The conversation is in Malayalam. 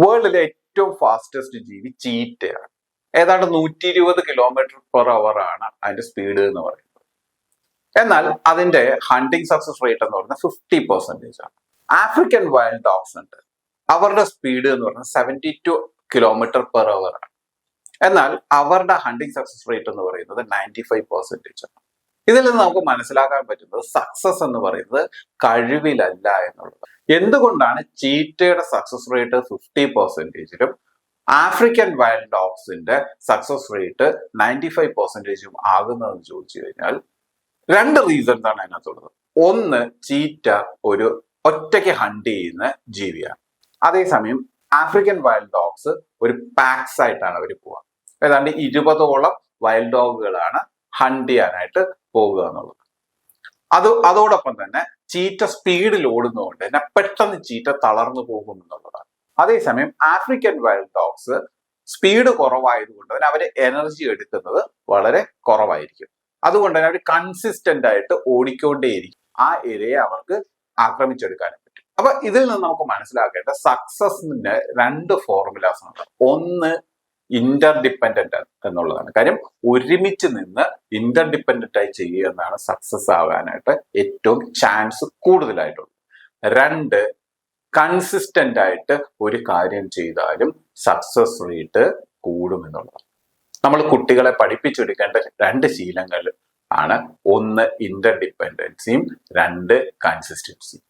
വേൾഡിലെ ഏറ്റവും ഫാസ്റ്റസ്റ്റ് ജീവി ചീറ്റയാണ്. ഏതാണ്ട് നൂറ്റി ഇരുപത് കിലോമീറ്റർ പെർ അവർ ആണ് അതിന്റെ സ്പീഡ് എന്ന് പറയുന്നത്. എന്നാൽ അതിന്റെ ഹണ്ടിങ് സക്സസ് റേറ്റ് എന്ന് പറയുന്നത് ഫിഫ്റ്റി പെർസെന്റേജ് ആണ്. ആഫ്രിക്കൻ വൈൽഡ് ഡോഗ്സ് ഉണ്ട്. അവരുടെ സ്പീഡ് എന്ന് പറയുന്നത് seventy two kilometre per hour ആണ്. എന്നാൽ അവരുടെ ഹണ്ടിങ് സക്സസ് റേറ്റ് എന്ന് പറയുന്നത് നയന്റി ഫൈവ് പെർസെന്റേജ് ആണ്. ഇതിൽ നിന്ന് നമുക്ക് മനസ്സിലാക്കാൻ പറ്റുന്നത് സക്സസ് എന്ന് പറയുന്നത് കഴിവിലല്ല എന്നുള്ളത്. എന്തുകൊണ്ടാണ് ചീറ്റയുടെ സക്സസ് റേറ്റ് ഫിഫ്റ്റി പെർസെന്റേജിലും ആഫ്രിക്കൻ വൈൽഡ് ഡോഗ്സിന്റെ സക്സസ് റേറ്റ് നയന്റി ഫൈവ് പെർസെന്റേജും ആകുന്നതെന്ന് ചോദിച്ചു കഴിഞ്ഞാൽ രണ്ട് റീസൺസ് ആണ് അതിനകത്തുള്ളത്. ഒന്ന് ചീറ്റ ഒരു ഒറ്റയ്ക്ക് ഹണ്ട് ചെയ്യുന്ന ജീവിയാണ്. അതേസമയം ആഫ്രിക്കൻ വൈൽഡ് ഡോഗ്സ് ഒരു പാക്സ് ആയിട്ടാണ് അവർ പോവുക. ഏതാണ്ട് ഇരുപതോളം വൈൽഡ് ഡോഗുകളാണ് ഹണ്ട് ചെയ്യാനായിട്ട് പോകുക എന്നുള്ളത്. അത് അതോടൊപ്പം തന്നെ ചീറ്റ സ്പീഡിൽ ഓടുന്നതുകൊണ്ട് തന്നെ പെട്ടെന്ന് ചീറ്റ തളർന്നു പോകും എന്നുള്ളതാണ്. അതേസമയം ആഫ്രിക്കൻ വൈൽഡ് ഡോഗ്സ് സ്പീഡ് കുറവായതുകൊണ്ട് തന്നെ അവർ എനർജി എടുക്കുന്നത് വളരെ കുറവായിരിക്കും. അതുകൊണ്ട് തന്നെ അവർ കൺസിസ്റ്റന്റ് ആയിട്ട് ഓടിക്കൊണ്ടേയിരിക്കും. ആ ഇരയെ അവർക്ക് ആക്രമിച്ചെടുക്കാനും പറ്റും. അപ്പൊ ഇതിൽ നിന്ന് നമുക്ക് മനസ്സിലാക്കേണ്ട സക്സസിന്റെ രണ്ട് ഫോർമുലാസ് ഉണ്ട്. ഒന്ന് ഇന്റർ ഡിപ്പെൻഡന്റ് എന്നുള്ളതാണ്. കാര്യം ഒരുമിച്ച് നിന്ന് ഇന്റർ ആയി ചെയ്യുക എന്നാണ് സക്സസ് ആവാനായിട്ട് ഏറ്റവും ചാൻസ് കൂടുതലായിട്ടുള്ളത്. രണ്ട് കൺസിസ്റ്റന്റ് ആയിട്ട് ഒരു കാര്യം ചെയ്താലും സക്സസ് റേറ്റ് കൂടുമെന്നുള്ളതാണ് നമ്മൾ കുട്ടികളെ പഠിപ്പിച്ചെടുക്കേണ്ട രണ്ട് ശീലങ്ങൾ ആണ്. ഒന്ന് ഇന്റർ ഡിപ്പെൻഡൻസിയും രണ്ട് കൺസിസ്റ്റൻസിയും